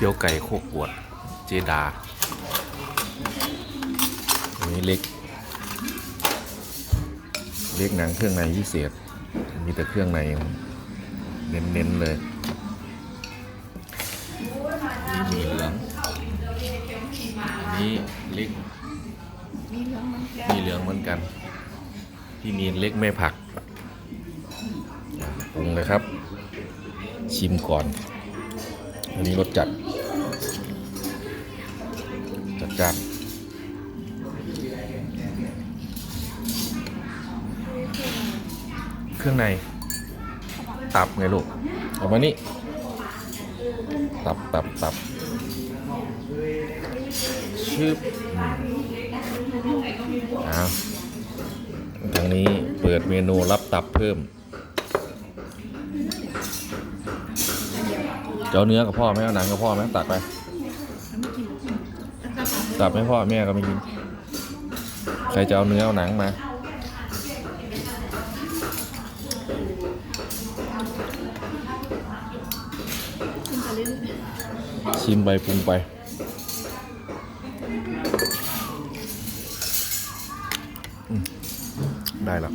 เตี๋ยวไก่โคกปวด เจดาอันนี้เล็ก เล็กหนังเครื่องในพิเศษ มีแต่เครื่องในเน้นๆเลยมีเหลืองอันนี้เล็ก มีเหลืองมันแก่มีเหลืองเหมือนกันพี่มีเล็กไม่ผักปรุงเลยครับ ชิมก่อน อันนี้รสจัด จัดจ้านเครื่องใน ตับไงลูกเอามานี่ ตับตับตับชืบอืมอ้าวทางนี้เปิดเมนูรับตับเพิ่ม เจ้าเนื้อกับพ่อไหมเอาหนังกับพ่อไหมตักไปตับไม่พ่อแม่ก็ไม่กิน ใครจะเอาเนื้อเอาหนังมาชิมไปปรุงไปได้แล้ว